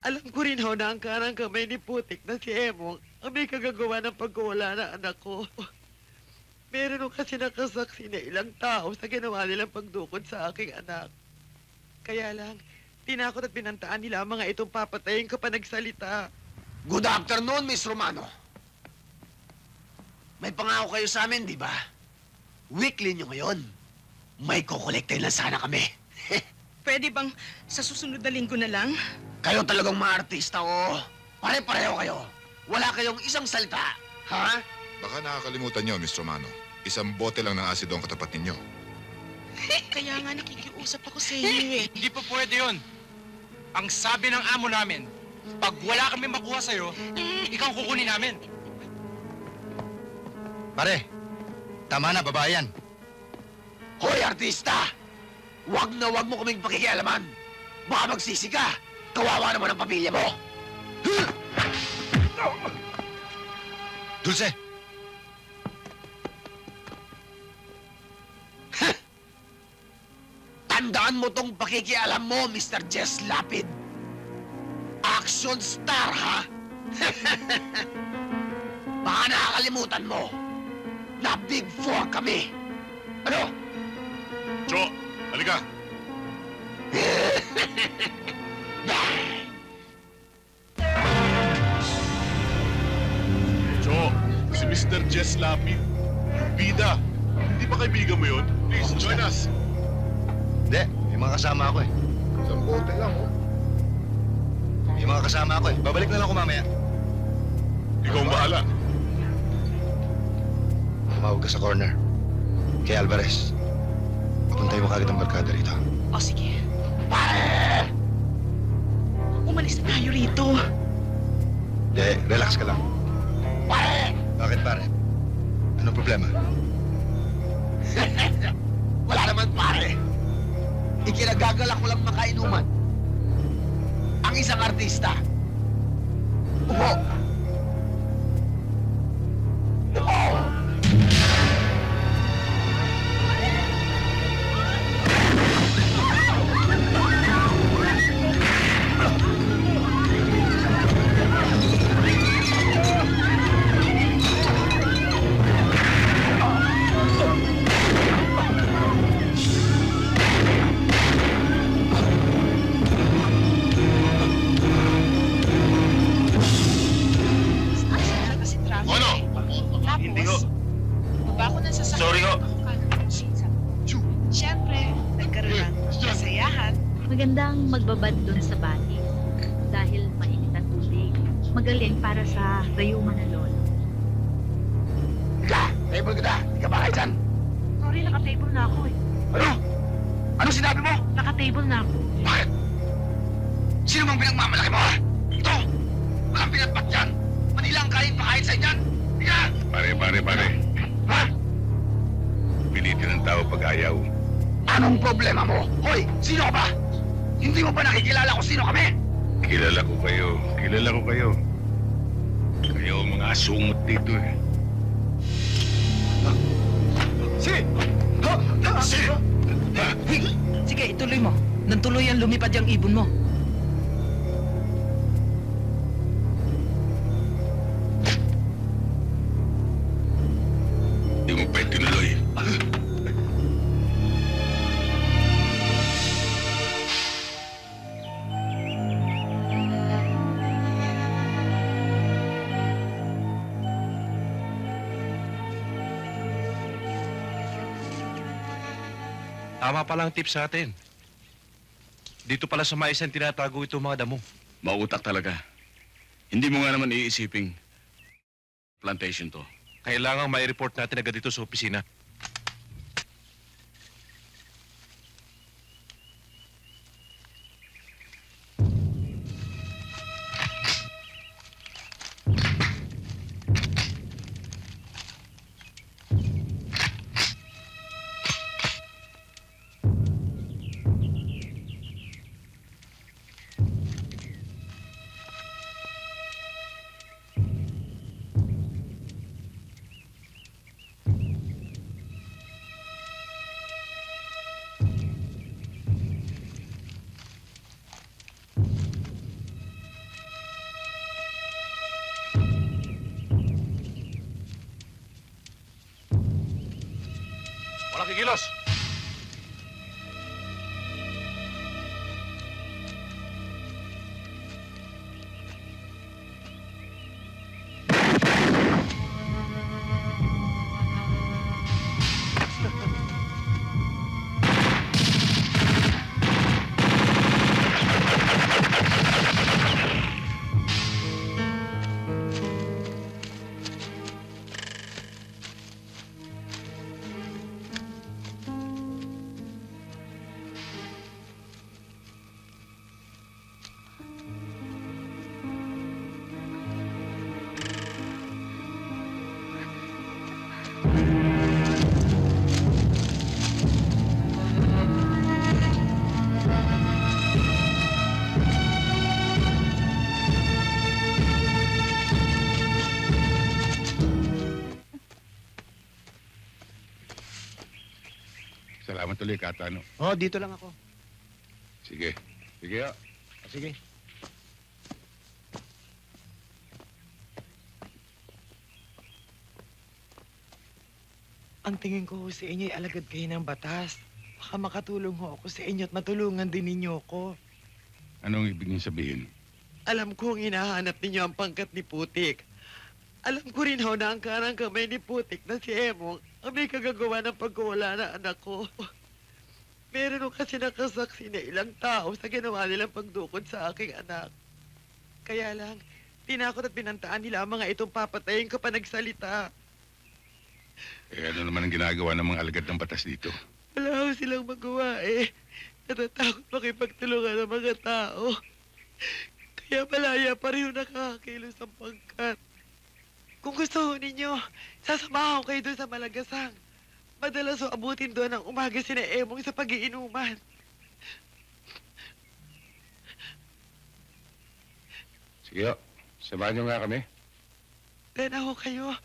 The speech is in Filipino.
Alam ko rin ho na ang karang kamay ni Putik na si Emong ang may kagagawa ng pagkawala ng anak ko. Meron ho kasi nakasaksi na ilang tao sa ginawa nilang pagdukod sa aking anak. Kaya lang, tinakot at pinantaan nila ang mga itong papatayin kapag nagsalita. Good afternoon, Miss Romano. May pangako kayo sa amin, di ba? Weekly nyo ngayon. May kukolektahin lang sana kami. Pwede bang sa susunod na linggo na lang? Kayo talagang mga artista, oh. Pare-pareho kayo. Wala kayong isang salita. Ha? Baka nakakalimutan nyo, Mr. Romano. Isang bote lang ng asido ang katapat ninyo. Kaya nga nakikiusap ako sa inyo eh. Hindi po pwede yun. Ang sabi ng amo namin, pag wala kami makuha sa'yo, ikaw ang kukunin namin. Pare, tama na, babae yan. Hoy, artista! Huwag na huwag mo kaming pakikialaman. Baka magsisi ka. Kawawa naman ang pamilya mo. Dulce, Tandaan mo tong pakikialam mo, Mr. Jess Lapid. Action star, ha? Baka nakakalimutan mo na Big Four kami. Ano? Jo, halika. Jess Lapid. Bida. Hindi ba kaibigan mo yun? Please, join us. hindi, may mga kasama ako eh. Isang bote lang, oh. May mga kasama ako eh. Babalik na lang ako mamaya. Ikaw ang bahala. Tumawag ka sa corner. Kay Alvarez. Papuntay mo kagad ang barkada rito. O sige. Umalis na tayo rito. Hindi, relax ka lang. Pare! Bakit pare? Anong problema? Wala naman, pare. Ikinagagalak ko lang makainuman. Ang isang artista. Upo. Ng sasakyan. Sorry ho. Siyempre, nagkaroon ng kasayahan. Magandang magbabad doon sa bati dahil mainit ang tubig. Magaling para sa gayuma na lolo. Ika, table ka na. Hindi ka bakay dyan. Sorry, naka-table na ako eh. Ano? Ano sinabi mo? Naka-table na ako. Bakit? Sino bang pinagmamalaki mo, ha? Ito! Walang pinatpat yan! Manila ang kain pakain sa inyan! Ika! Pare, pare, pare. Ayaw. Anong problema mo? Hoy, sino ka ba? Hindi mo ba nakikilala kung sino kami? Kilala ko kayo. Kilala ko kayo. Kayo ang mga asungot dito eh. Si! Si! Sige, ituloy mo. Nang tuluyan lumipad yung ibon mo. Hindi mo pa Tama palang tip sa atin. Dito pala sa maisan tinatago itong mga damo. Mautak talaga. Hindi mo nga naman iisiping plantation to. Kailangang may report natin agad dito sa opisina. Tranquilos. Tuloy, Katano. Oh, dito lang ako. Sige. Sige, ah. Sige. Ang tingin ko ho sa inyo ay alagad kayo ng batas. Baka makatulong ho ako sa inyo at matulungan din ninyo ko. Anong ibig niyong sabihin? Alam kong hinahanap ninyo ang pangkat ni Putik. Alam ko rin ho na ang karang kamay ni Putik na si Emong ang may kagagawa ng pagkawala ng anak ko. Meron ho kasi nakasaksi na ilang tao sa ginawa nilang pagdukod sa aking anak. Kaya lang, tinakot at pinantaan nila ang mga itong papatayin kapag nagsalita. Eh, ano naman ang ginagawa ng mga alagad ng batas dito? Wala ho silang magawa eh. Natatakot makipagtulungan ng mga tao. Kaya malaya pa rin ho nakakakilos ang pangkat. Kung gusto ho ninyo, sasamahan ko kayo doon sa Malagasang. Madalas ho abutin doon ang umaga sina Emong sa pagiinuman. Sige, oh. Samahan niyo nga kami. Tena ho kayo.